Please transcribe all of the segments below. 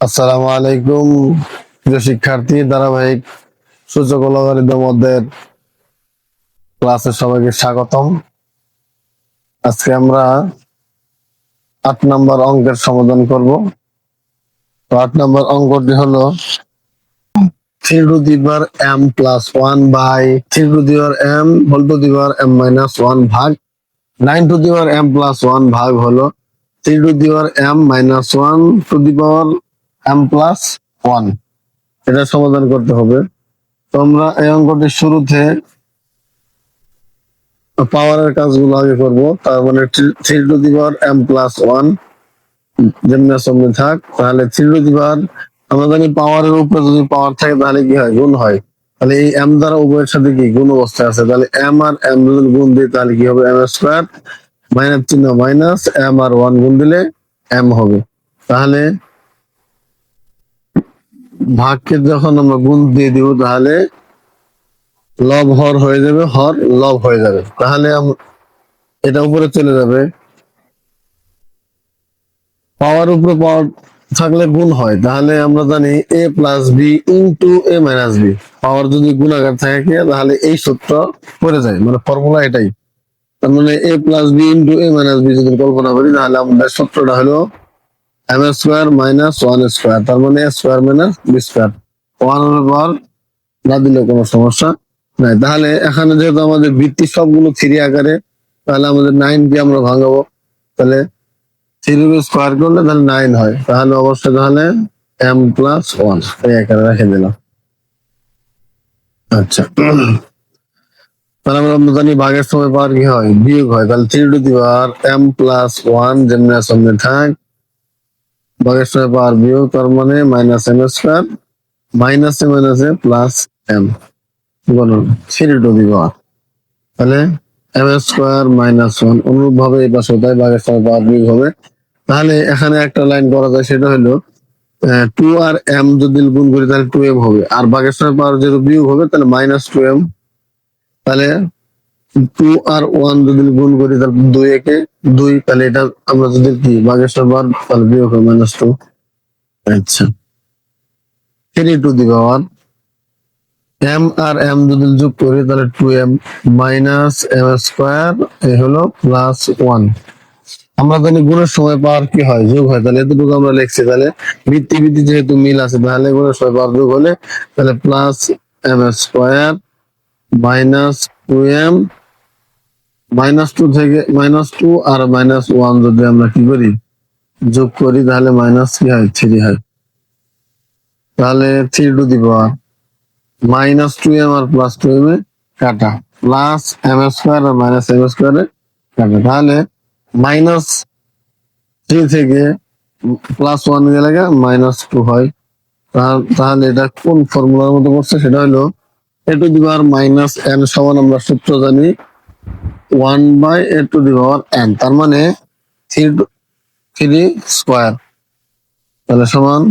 আসসালামু আলাইকুম, প্রিয় শিক্ষার্থী, ধারাবাহিক সূচক ও লগারিদম অধ্যায়ের ক্লাসে সবাইকে স্বাগতম। আজকে আমরা আট নম্বর অঙ্কের সমাধান করব। তো আট নম্বর অঙ্কটি হলো, three to the power M plus one by three to the power M whole to the power M minus one ভাগ। Nine to the power M plus one ভাগ হলো three to the power M minus one to the power M plus one এটা সমাধান করতে হবে। তো আমরা এই অঙ্কটির শুরুতে পাওয়ারের কাজগুলো আগে করব। তার মানে three to the power M plus one যেমনি সামনে থাক, তাহলে থ্রি টু দি পাওয়ার আমরা জানি পাওয়ারের উপরে যদি পাওয়ার থাকে, তাহলে কি হয়? গুণ হয়। তাহলে এই এম দ্বারা উভয়ের সাথে কি? গুণ অবস্থায় আছে। তাহলে এম আর এম যদি গুণ দিই, তাহলে কি হবে? এম স্কোয়ার মাইনাস চিহ্ন মাইনাস এম আর ওয়ান গুণ দিলে এম হবে। তাহলে ভাগকে যখন আমরা গুণ দিয়ে দিব, তাহলে লব হর হয়ে যাবে, হর লব হয়ে যাবে। তাহলে এটা উপরে চলে যাবে। পাওয়ার উপরে পাওয়ার থাকলে গুণ হয়। তাহলে আমরা জানি A plus B into A minus B power যদি গুণাকার থাকে তাহলে এই সূত্র পড়ে যায়। মানে ফর্মুলা এটাই। তার মানে A plus B into A minus B যদি কল্পনা করি, তাহলে আমাদের সূত্রটা হলো M square minus one square তার মানে square minus B square one power না দিলে কোনো সমস্যা নাই। তাহলে এখানে যেহেতু আমাদের বৃত্তি সবগুলো থ্রি আকারে, তাহলে আমাদের নাইন কে আমরা ভাঙাবো। তাহলে থ্রি স্কোয়ার করলে তাহলে নাইন হয়। তাহলে অবশ্যই তাহলে এম প্লাস ওয়ান এই আকারে রেখে দিলাম। আচ্ছা। তাহলে আমরা জানি ভাগের সময় পাওয়ার কি হয়? বিয়োগ হয়। তাহলে three to the power M plus one যেমনি সামনে থাক। সময় পাওয়ার বিয়োগ, তার মানে মাইনাস এম স্কোয়ার মাইনাসে মাইনাসে প্লাস এম বলুন থ্রি টু দি পাওয়ার তাহলে এম স্কোয়ার মাইনাস ওয়ান অনুরূপ ভাবে এই পাশে তাই সময় পাওয়ার বিয়োগ হবে। তাহলে এখানে একটা লাইন করা যায়, সেটা হলো টু আর এম যদি গুণ করি, তাহলে টু এম হবে। আর সময় পাওয়ার যেহেতু বিয়োগ হবে, তাহলে মাইনাস টু এম তাহলে টু আর ওয়ান যদি গুণ করি, তাহলে দুই একে দুই, তাহলে এটা আমরা যদি কি সময় পাওয়ার তাহলে বিয়োগ হবে মাইনাস টু আচ্ছা। Three to the power M R M যদি যোগ করি, তাহলে two M minus M square এ হলো প্লাস ওয়ান আমরা জানি গুণের সময় পাওয়ার কি হয়? যোগ হয়। তাহলে এতটুকু আমরা লিখছি। তাহলে ভিত্তি ভিত্তি যেহেতু মিল আছে, তাহলে গুণের সময় পাওয়ার যোগ হলে তাহলে plus M square minus two M minus two থেকে মাইনাস টু আর মাইনাস ওয়ান যদি আমরা কি করি? যোগ করি, তাহলে মাইনাস কি হয় থ্রি হয়। তাহলে three to the power minus two M R plus two M এ কাটা। প্লাস এম স্কোয়ার আর মাইনাস এম স্কোয়ারে কাটা। তাহলে মাইনাস থ্রি থেকে প্লাস ওয়ান গেলে মাইনাস টু হয়। তাহ- তাহলে এটা কোন ফর্মুলার মতো করছে? সেটা হলো A to the power minus N সমান আমরা সূত্র জানি one by A to the power N তার মানে থ্রি টু থ্রি স্কোয়ার তাহলে সমান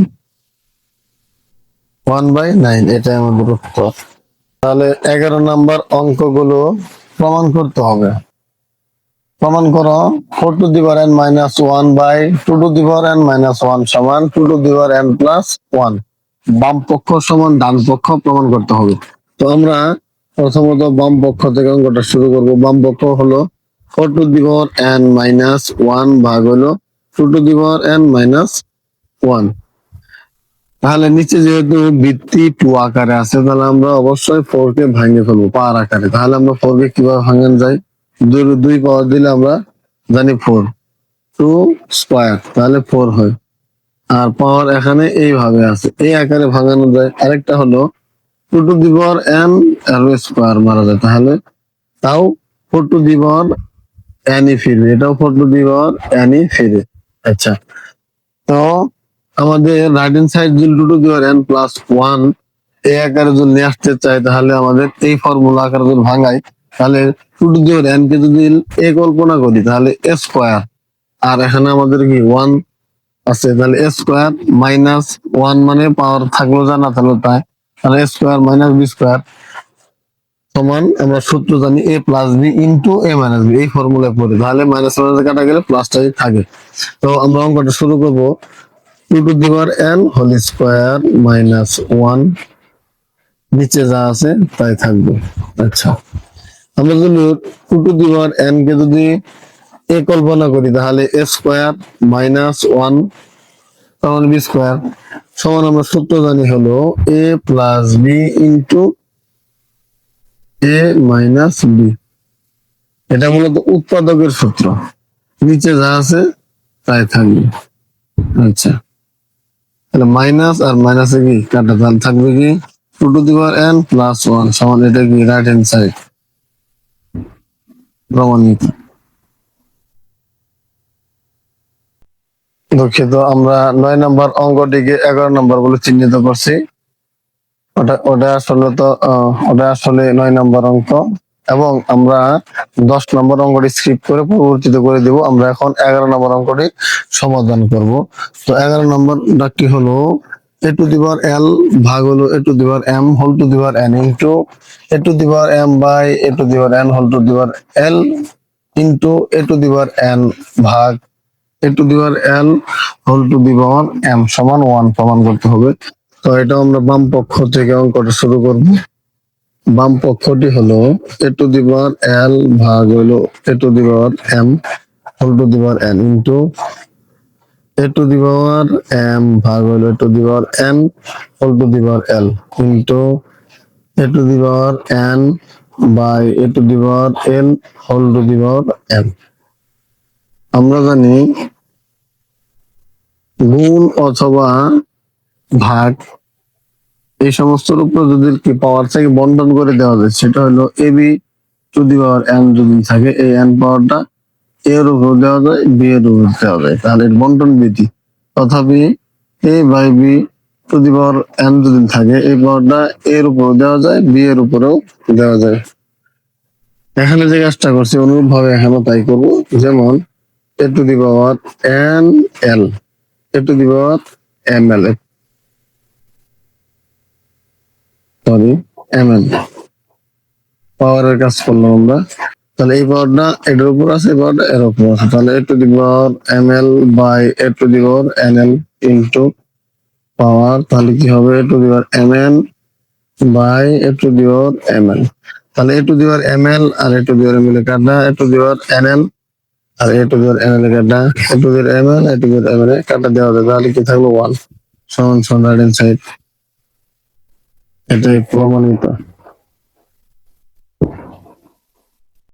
ওয়ান বাই নাইন এটাই আমাদের উত্তর। তাহলে এগারো নাম্বার অঙ্কগুলো প্রমাণ করতে হবে। প্রমাণ করো four to the power N minus one by two to the power N minus one সমান two to the power N plus one বাম পক্ষ সমান ডান পক্ষ প্রমাণ করতে হবে। তো আমরা প্রথমত বাম পক্ষ থেকে অঙ্কটা শুরু করব। বাম পক্ষ হলো four to the power N minus one ভাগ হলো two to the power N minus one তাহলে নিচে যেহেতু ভিত্তি টু আকারে আছে, তাহলে আমরা অবশ্যই ফোর কে ভাঙে ফেলব পাওয়ার আকারে। তাহলে আমরা ফোর কে কীভাবে ভাঙান যায় দুই দুই পাওয়ার দিলে আমরা জানি ফোর টু স্কোয়ার তাহলে ফোর হয়। আর পাওয়ার এখানে এইভাবে আছে। এই আকারে ভাঙানো যায়। আরেকটা হলো two to the power N R square মারা যায় তাহলে। তাও ফোর টু দি পাওয়ার এনই ফিরবে এটাও ফোর টু দি পাওয়ার এনই ফিরে। আচ্ছা তো আমাদের রাইট হ্যান্ড সাইড যদি two to the power N plus one এই আকারে যদি নিয়ে আসতে চাই তাহলে আমাদের এই ফর্মুলা আকারে যদি ভাঙাই তাহলে two to the power N কে যদি এ কল্পনা করি, তাহলে এ স্কোয়ার। আর এখানে আমাদের কি ওয়ান আছে, তাহলে এ স্কোয়ার মাইনাস ওয়ান মানে পাওয়ার থাকল যা না থাকল তাই। তাহলে A square minus B square সমান আমরা সূত্র জানি A plus B into A minus B এই ফর্মুলায় পড়ি। তাহলে মাইনাস মাইনাস কাটা গেলে প্লাসটাই থাকে। তো আমরা অঙ্কটা শুরু করব। Two to the power N whole square minus one নিচে যা আছে তাই থাকবে। আচ্ছা। আমরা যদি two to the power N কে যদি এ কল্পনা করি, তাহলে এ স্কোয়ার মাইনাস ওয়ান তখন বি স্কোয়ার সমান আমরা সূত্র জানি হলো A plus B into A minus B এটা মূলত উৎপাদকের সূত্র। নিচে যা আছে, তাই থাকবে। আচ্ছা। তাহলে মাইনাস আর মাইনাসে কি? কাটা তাহলে থাকবে কি? Two to the power N plus one সমান এটা কি? রাইট হ্যান্ড সাইড প্রমাণিত। দুঃখিত, আমরা নয় নম্বর অঙ্কটিকে এগারো নম্বর বলে চিহ্নিত করছি। ওটা ওটা আসলে তো ওটা আসলে নয় নম্বর অঙ্ক। এবং আমরা দশ নম্বর অঙ্কটি স্কিপ করে পরবর্তীতে করে দেব। আমরা এখন এগারো নম্বর অঙ্কটি সমাধান করব। তো এগারো নম্বর ডাকটি হলো? এ টু দিবার এল ভাগ হলো A to the power M whole to the power N into A to the power M by A to the power N whole to the power L into A to the power N ভাগ A to the power L whole to the power M সমান one প্রমাণ করতে হবে তো এটা আমরা বাম পক্ষ থেকে অঙ্কটা শুরু করব বাম পক্ষটি হলো A to the power L ভাগ হলো A to the power M whole to the power N into A to the power M ভাগ হলো A to the power N whole to the power L into A to the power N by A to the power L whole to the power M আমরা জানি গুণ অথবা ভাগ এই সমস্ত উপর যদি কি পাওয়ার থেকে বন্টন করে দেওয়া যায়। সেটা হলো A B to the power N যদি থাকে, এই এন পাওয়ারটা এর উপর দেওয়া যায় বি এর উপর দেওয়া যায়। তাহলে বন্টন বিধি। তথাপি A by B to the power N যদি থাকে, এই পাওয়ারটা এর উপর দেওয়া যায় বি এর উপরেও দেওয়া যায়। এখানে যে কাজটা করছি অনুরূপ ভাবে এখানেও তাই করব। যেমন A to the power N L A to the power M L sorry M L পাওয়ারের কাজ করলাম আমরা। তাহলে এই পাওয়ারটা এটার উপর আছে, এই পাওয়ারটা এর উপর আছে। তাহলে a to the power m l by a to the power n l into power তাহলে কি হবে? A to the power m n by a to the power m l তাহলে a to the power m l R a to the power m l কাটা a to the power n l R a to the power l কাটা a to the power m l a to the power m l কাটা দেওয়া যাবে। তাহলে কি থাকল one? সমান সমান রাইট হ্যান্ড সাইড এটাই প্রমাণিত।